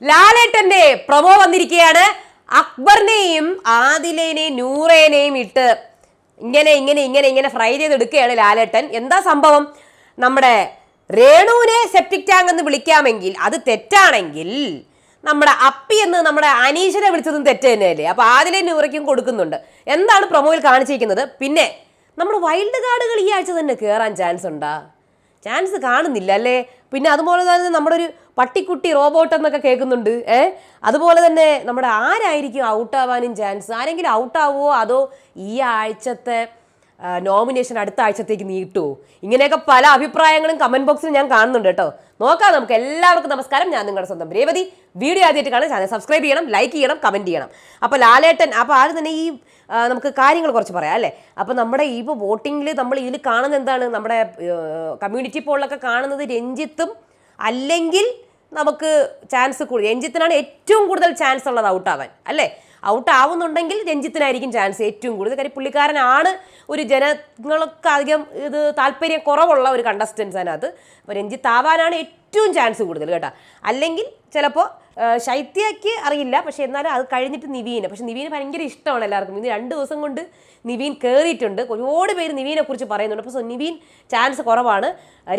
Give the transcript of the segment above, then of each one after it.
ലാലേട്ടന്റെ പ്രമോ വന്നിരിക്കുകയാണ്. അക്ബറിനെയും ആദിലേനെയും നൂറേനെയും ഇട്ട് ഇങ്ങനെ ഇങ്ങനെ ഇങ്ങനെ ഇങ്ങനെ ഫ്രൈ ചെയ്തെടുക്കുകയാണ് ലാലേട്ടൻ. എന്താ സംഭവം? നമ്മുടെ രേണുവിനെ സെപ്റ്റിക് ടാങ്ക് എന്ന് വിളിക്കാമെങ്കിൽ അത് തെറ്റാണെങ്കിൽ നമ്മുടെ അപ്പി എന്ന് നമ്മുടെ അനീഷിനെ വിളിച്ചതും തെറ്റ് തന്നെയല്ലേ? അപ്പൊ ആദിലെ നൂറയ്ക്കും കൊടുക്കുന്നുണ്ട്. എന്താണ് പ്രൊമോയിൽ കാണിച്ചിരിക്കുന്നത്? പിന്നെ നമ്മുടെ വൈൽഡ് കാർഡുകൾ ഈ ആഴ്ച തന്നെ കയറാൻ ചാൻസ് ഉണ്ടാ? ചാൻസ് കാണുന്നില്ല അല്ലേ? പിന്നെ അതുപോലെ തന്നെ നമ്മുടെ ഒരു പട്ടിക്കുട്ടി റോബോട്ട് എന്നൊക്കെ കേൾക്കുന്നുണ്ട് ഏ? അതുപോലെ തന്നെ നമ്മുടെ ആരായിരിക്കും ഔട്ടാവാനും ചാൻസ്? ആരെങ്കിലും ഔട്ടാവുമോ അതോ ഈ ആഴ്ചത്തെ നോമിനേഷൻ അടുത്ത ആഴ്ചത്തേക്ക് നീട്ടുമോ ഇങ്ങനെയൊക്കെ പല അഭിപ്രായങ്ങളും കമന്റ് ബോക്സിൽ ഞാൻ കാണുന്നുണ്ട് കേട്ടോ. നോക്കാം നമുക്ക് എല്ലാവർക്കും നമസ്കാരം. ഞാൻ നിങ്ങളുടെ സ്വന്തം രേവതി. വീഡിയോ ആദ്യമായിട്ട് കാണാൻ ചാനൽ സബ്സ്ക്രൈബ് ചെയ്യണം ലൈക്ക് ചെയ്യണം കമന്റ് ചെയ്യണം. അപ്പോൾ ലാലേട്ടൻ അപ്പോൾ ആദ്യം തന്നെ ഈ നമുക്ക് കാര്യങ്ങൾ കുറച്ച് പറയാം അല്ലേ? അപ്പോൾ നമ്മുടെ ഈ വോട്ടിങ്ങിൽ നമ്മൾ ഇതിൽ കാണുന്നത് എന്താണ്? നമ്മുടെ കമ്മ്യൂണിറ്റി പോളിലൊക്കെ കാണുന്നത് രഞ്ജിത്തും അല്ലെങ്കിൽ നമുക്ക് ചാൻസ് കൂടുതൽ. രഞ്ജിത്തിനാണ് ഏറ്റവും കൂടുതൽ ചാൻസ് ഉള്ളത് ഔട്ടാവാൻ അല്ലേ? ഔട്ട് ആവുന്നുണ്ടെങ്കിൽ രഞ്ജിത്തിനായിരിക്കും ചാൻസ് ഏറ്റവും കൂടുതൽ. കാര്യം പുള്ളിക്കാരനാണ് ഒരു ജനങ്ങൾക്ക് അധികം ഇത് താല്പര്യം കുറവുള്ള ഒരു കണ്ടസ്റ്റൻസ് അതിനകത്ത്. അപ്പോൾ രഞ്ജിത്ത് ആവാനാണ് ഏറ്റവും ചാൻസ് കൂടുതൽ കേട്ടോ. അല്ലെങ്കിൽ ചിലപ്പോൾ ശൈത്യയ്ക്ക് അറിയില്ല. പക്ഷെ എന്നാലും അത് കഴിഞ്ഞിട്ട് നിവീന്. പക്ഷെ നിവീന് ഭയങ്കര ഇഷ്ടമാണ് എല്ലാവർക്കും. ഇന്ന് രണ്ട് ദിവസം കൊണ്ട് നിവീൻ കയറിയിട്ടുണ്ട് ഒരുപാട് പേര് നിവീനെ കുറിച്ച് പറയുന്നുണ്ട്. അപ്പോൾ നിവീൻ ചാൻസ് കുറവാണ്.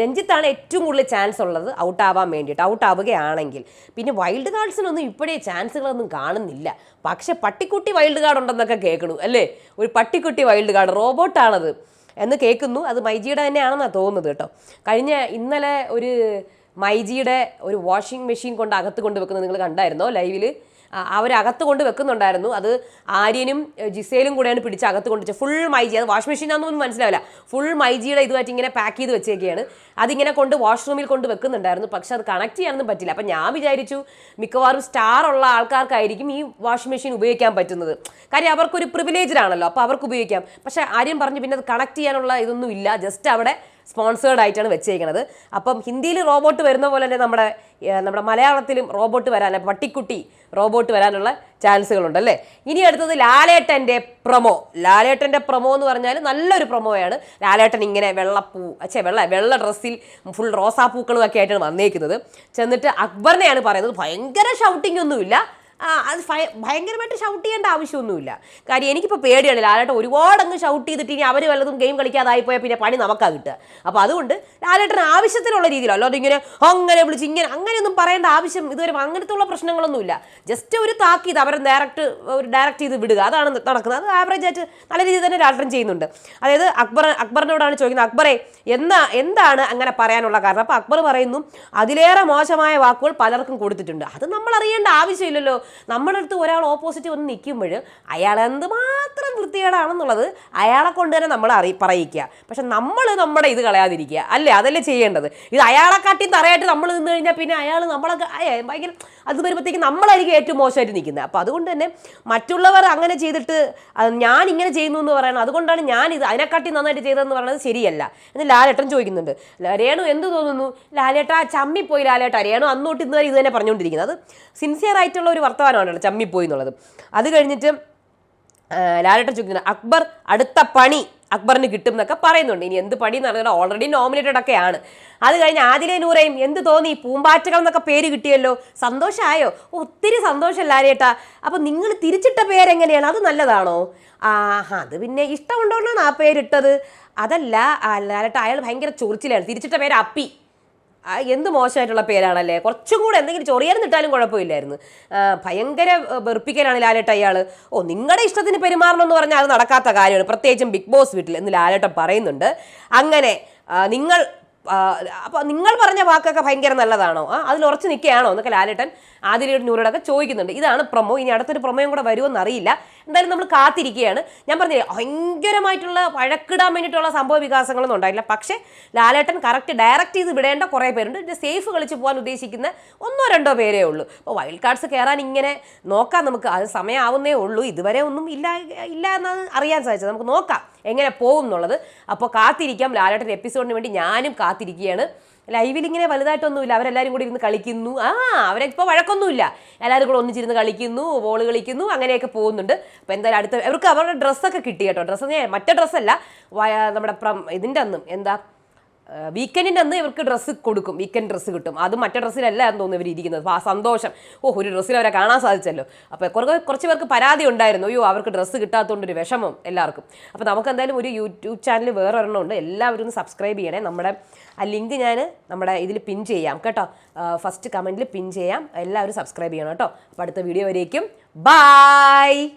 രഞ്ജിത്താണ് ഏറ്റവും കൂടുതൽ ചാൻസ് ഉള്ളത് ഔട്ട് ആവാൻ വേണ്ടിയിട്ട്. ഔട്ട് ആവുകയാണെങ്കിൽ. പിന്നെ വൈൽഡ് കാർഡ്സിനൊന്നും ഇപ്പോഴേ ചാൻസുകളൊന്നും കാണുന്നില്ല. പക്ഷെ പട്ടിക്കുട്ടി വൈൽഡ് കാർഡ് ഉണ്ടെന്നൊക്കെ കേൾക്കണു അല്ലേ? ഒരു പട്ടിക്കുട്ടി വൈൽഡ് കാർഡ് റോബോട്ടാണത് എന്ന് കേൾക്കുന്നു. അത് മൈജിയുടെ തന്നെയാണെന്നാണ് തോന്നുന്നത് കേട്ടോ. കഴിഞ്ഞ ഇന്നലെ ഒരു മൈജിയുടെ ഒരു വാഷിംഗ് മെഷീൻ കൊണ്ട് അകത്ത് കൊണ്ട് വെക്കുന്നത് നിങ്ങൾ കണ്ടായിരുന്നോ? ലൈവിൽ അവരകത്ത് കൊണ്ട് വെക്കുന്നുണ്ടായിരുന്നു. അത് ആര്യനും ജിസേലും കൂടെയാണ് പിടിച്ച് അകത്ത് കൊണ്ട് ഫുൾ മൈജി. അത് വാഷ് മെഷീനാണെന്നൊന്നും മനസ്സിലാവില്ല. ഫുൾ മൈജിയുടെ ഇതുമായിട്ട് ഇങ്ങനെ പാക്ക് ചെയ്ത് വെച്ചേക്കുകയാണ് അതിങ്ങനെ കൊണ്ട് വാഷ്റൂമിൽ കൊണ്ട് വെക്കുന്നുണ്ടായിരുന്നു. പക്ഷെ അത് കണക്ട് ചെയ്യാനൊന്നും പറ്റില്ല. അപ്പം ഞാൻ വിചാരിച്ചു മിക്കവാറും സ്റ്റാർ ഉള്ള ആൾക്കാർക്കായിരിക്കും ഈ വാഷിംഗ് മെഷീൻ ഉപയോഗിക്കാൻ പറ്റുന്നത്. കാര്യം അവർക്കൊരു പ്രിവിലേജ്ഡ് ആണല്ലോ. അപ്പോൾ അവർക്ക് ഉപയോഗിക്കാം. പക്ഷേ ആര്യം പറഞ്ഞു പിന്നെ അത് കണക്ട് ചെയ്യാനുള്ള ഇതൊന്നും ഇല്ല ജസ്റ്റ് അവിടെ സ്പോൺസേർഡ് ആയിട്ടാണ് വെച്ചേക്കുന്നത് അപ്പം ഹിന്ദിയിൽ റോബോട്ട് വരുന്ന പോലെ തന്നെ നമ്മുടെ നമ്മുടെ മലയാളത്തിലും റോബോട്ട് വരാൻ പട്ടിക്കുട്ടി റോബോട്ട് വരാനുള്ള ചാൻസുകളുണ്ട് അല്ലേ? ഇനി അടുത്തത് ലാലേട്ടന്റെ പ്രൊമോ. ലാലേട്ടന്റെ പ്രൊമോ എന്ന് പറഞ്ഞാൽ നല്ലൊരു പ്രൊമോയാണ്. ലാലേട്ടൻ ഇങ്ങനെ വെള്ളപ്പൂ അച്ഛേ വെള്ള വെള്ള ഡ്രസ്സിൽ ഫുൾ റോസാപ്പൂക്കളും ഒക്കെ ആയിട്ടാണ് വന്നേക്കുന്നത്. ചെന്നിട്ട് അക്ബറിനെയാണ് പറയുന്നത്. ഭയങ്കര ഷൗട്ടിംഗ് ഒന്നുമില്ല. ആ, അത് ഭയ- ഭയങ്കരമായിട്ട് ഷൗട്ട് ചെയ്യേണ്ട ആവശ്യമൊന്നുമില്ല. കാര്യം എനിക്കിപ്പോൾ പേടിയാണ് ലാലേട്ടൻ ഒരുപാട് അങ്ങ് ഷൗട്ട് ചെയ്തിട്ട് ഇനി അവർ വല്ലതും ഗെയിം കളിക്കാതായി പോയാൽ പിന്നെ പണി നമുക്കാ കിട്ടുക. അപ്പോൾ അതുകൊണ്ട് ലാലേട്ടൻ ആവശ്യത്തിനുള്ള രീതിയിൽ അല്ലാതെ ഇങ്ങനെ അങ്ങനെ വിളിച്ച് ഇങ്ങനെ അങ്ങനെയൊന്നും പറയേണ്ട ആവശ്യം ഇതുവരെ അങ്ങനത്തെ ഉള്ള പ്രശ്നങ്ങളൊന്നുമില്ല. ജസ്റ്റ് ഒരു താക്കീത് അവരെ ഡയറക്റ്റ് ഒരു ഡയറക്റ്റ് ചെയ്ത് വിടുക. അതാണ് നടക്കുന്നത്. അത് ആവറേജ് ആയിട്ട് നല്ല രീതിയിൽ തന്നെ ലാലേട്ടൻ ചെയ്യുന്നുണ്ട്. അതായത് അക്ബർ അക്ബറിനോടാണ് ചോദിക്കുന്നത് അക്ബറെ എന്താ എന്താണ് അങ്ങനെ പറയാനുള്ള കാരണം? അപ്പോൾ അക്ബർ പറയുന്നു അതിലേറെ മോശമായ വാക്കുകൾ പലർക്കും കൊടുത്തിട്ടുണ്ട്. അത് നമ്മൾ അറിയേണ്ട ആവശ്യമില്ലല്ലോ. നമ്മുടെ അടുത്ത് ഒരാൾ ഓപ്പോസിറ്റ് വന്ന് നിൽക്കുമ്പോൾ അയാൾ എന്തുമാത്രം വൃത്തികേടാണെന്നുള്ളത് അയാളെ കൊണ്ട് തന്നെ നമ്മൾ അറി പറയിക്കുക. പക്ഷെ നമ്മൾ നമ്മുടെ ഇത് കളയാതിരിക്കുക. അല്ലേ? അതല്ലേ ചെയ്യേണ്ടത്. ഇത് അയാളെ കാട്ടി തറയായിട്ട് നമ്മൾ നിന്ന് കഴിഞ്ഞാൽ പിന്നെ അയാൾ നമ്മളെ ഭയങ്കര അത് വരുമ്പോഴത്തേക്ക് നമ്മളായിരിക്കും ഏറ്റവും മോശമായിട്ട് നിൽക്കുന്നത്. അപ്പോൾ അതുകൊണ്ട് തന്നെ മറ്റുള്ളവർ അങ്ങനെ ചെയ്തിട്ട് ഞാൻ ഇങ്ങനെ ചെയ്യുന്നു എന്ന് പറയണം അതുകൊണ്ടാണ് ഞാൻ ഇത് അതിനെക്കാട്ടി നന്നായിട്ട് ചെയ്തതെന്ന് പറയുന്നത് ശരിയല്ല. എന്ന് ലാലേട്ടൻ ചോദിക്കുന്നുണ്ട്. രേണു എന്ത് തോന്നുന്നു? ലാലേട്ട ചമ്മിപ്പോയി ലാലേട്ട. രേണു അന്നോട്ട് ഇന്ന് വരെ ഇത് തന്നെ പറഞ്ഞുകൊണ്ടിരിക്കുന്നത്. സിൻസിയർ ആയിട്ടുള്ള ഒരു വർത്തമാനമാണല്ലോ ചമ്മിപ്പോയി എന്നുള്ളത്. അത് കഴിഞ്ഞിട്ട് ലാലേട്ടൻ ചോദിക്കുന്നത് അക്ബർ അടുത്ത പണി അക്ബറിന് കിട്ടും എന്നൊക്കെ പറയുന്നുണ്ട്. ഇനി എന്ത് പണി എന്ന് പറഞ്ഞാൽ ഓൾറെഡി നോമിനേറ്റഡ് ഒക്കെയാണ് അത് കഴിഞ്ഞ് ആദിലെ നൂറയും എന്ത് തോന്നി? പൂമ്പാറ്റകൾ എന്നൊക്കെ പേര് കിട്ടിയല്ലോ. സന്തോഷമായോ ഒത്തിരി സന്തോഷം ലാലേട്ടാ. അപ്പം നിങ്ങൾ തിരിച്ചിട്ട പേരെങ്ങനെയാണ്? അത് നല്ലതാണോ? ആഹാ അത് പിന്നെ ഇഷ്ടമുണ്ടോന്നാണ് ആ പേരിട്ടത്. അതല്ല ലാലേട്ട അയാൾ ഭയങ്കര ചൊറിച്ചിലാണ്. തിരിച്ചിട്ട പേര് അപ്പി. എന്ത് മോശമായിട്ടുള്ള പേരാണല്ലേ? കുറച്ചും കൂടെ എന്തെങ്കിലും ഇട്ടാലും കുഴപ്പമില്ലായിരുന്നു. ഭയങ്കര വെറുപ്പിക്കലാണ് ലാലേട്ട അയാൾ ഓ നിങ്ങളുടെ ഇഷ്ടത്തിന് പെരുമാറണം എന്ന് പറഞ്ഞാൽ അത് നടക്കാത്ത കാര്യമാണ്. പ്രത്യേകിച്ചും ബിഗ് ബോസ് വീട്ടിൽ എന്ന് ലാലേട്ടൻ പറയുന്നുണ്ട്. അങ്ങനെ നിങ്ങൾ അപ്പോൾ നിങ്ങൾ പറഞ്ഞ വാക്കൊക്കെ ഭയങ്കര നല്ലതാണോ? ആ അതിൽ ഉറച്ചു നിൽക്കുകയാണോ? എന്നൊക്കെ ലാലേട്ടൻ ആദിലയുടെ നൂറോടൊക്കെ ചോദിക്കുന്നുണ്ട്. ഇതാണ് പ്രൊമോ. ഇനി അടുത്തൊരു പ്രൊമോയും കൂടെ വരുമെന്ന് അറിയില്ല. എന്തായാലും നമ്മൾ കാത്തിരിക്കുകയാണ്. ഞാൻ പറഞ്ഞില്ലേ ഭയങ്കരമായിട്ടുള്ള വഴക്കിടാൻ വേണ്ടിയിട്ടുള്ള സംഭവ വികാസങ്ങളൊന്നും ഉണ്ടായില്ല. പക്ഷേ ലാലേട്ടൻ കറക്റ്റ് ഡയറക്റ്റ് ചെയ്ത് വിടേണ്ട കുറേ പേരുണ്ട്. ഇതിന്റെ സേഫ് കളിച്ച് പോകാൻ ഉദ്ദേശിക്കുന്ന ഒന്നോ രണ്ടോ പേരേ ഉള്ളൂ. അപ്പോൾ വൈൽഡ് കാർഡ്സ് കയറാൻ ഇങ്ങനെ നോക്കാം നമുക്ക്. അത് സമയമാവുന്നേ ഉള്ളൂ. ഇതുവരെ ഒന്നും ഇല്ല ഇല്ല എന്നാണ് അറിയാൻ സാധിച്ചത്. നമുക്ക് നോക്കാം എങ്ങനെ പോകും എന്നുള്ളത്. അപ്പോൾ കാത്തിരിക്കാം. ലാലേട്ടൻ എപ്പിസോഡിന് വേണ്ടി ഞാനും കാത്തിരിക്കുകയാണ്. ലൈവിൽ ഇങ്ങനെ വലുതായിട്ടൊന്നുമില്ല. അവരെല്ലാവരും കൂടി ഇരുന്ന് കളിക്കുന്നു. ആ അവരിപ്പോൾ വഴക്കൊന്നുമില്ല. എല്ലാവരും കൂടെ ഒന്നിച്ചിരുന്ന് കളിക്കുന്നു ബോൾ കളിക്കുന്നു അങ്ങനെയൊക്കെ പോകുന്നുണ്ട്. അപ്പോൾ എന്തായാലും അടുത്ത അവർക്ക് അവരുടെ ഡ്രസ്സൊക്കെ കിട്ടി കേട്ടോ. ഡ്രസ്സ് മറ്റേ ഡ്രസ്സല്ല നമ്മുടെ ഇതിന്റെ അന്നും എന്താ? വീക്കെൻഡിന്റെ അന്ന് ഇവർക്ക് ഡ്രസ്സ് കൊടുക്കും. വീക്കെൻഡ് ഡ്രസ്സ് കിട്ടും. അത് മറ്റേ ഡ്രസ്സിലല്ല എന്ന് തോന്നുന്നു ഇവർ ഇരിക്കുന്നത് അപ്പോൾ ആ സന്തോഷം. ഓ ഒരു ഡ്രസ്സിൽ അവരെ കാണാൻ സാധിച്ചല്ലോ. അപ്പോൾ കുറേ കുറച്ച് പേർക്ക് പരാതി ഉണ്ടായിരുന്നു. അയ്യോ അവർക്ക് ഡ്രസ്സ് കിട്ടാത്തതുകൊണ്ട് ഒരു വിഷമം എല്ലാവർക്കും. അപ്പോൾ നമുക്ക് എന്തായാലും ഒരു യൂട്യൂബ് ചാനൽ വേറെ ഒരെണ്ണം ഉണ്ട്. എല്ലാവരും ഒന്ന് സബ്സ്ക്രൈബ് ചെയ്യണേ. നമ്മുടെ ആ ലിങ്ക് ഞാൻ നമ്മുടെ ഇതിൽ പിൻ ചെയ്യാം കേട്ടോ. ഫസ്റ്റ് കമന്റിൽ പിൻ ചെയ്യാം. എല്ലാവരും സബ്സ്ക്രൈബ് ചെയ്യണം കേട്ടോ. അപ്പോൾ അടുത്ത വീഡിയോ വരേക്കും. ബായ്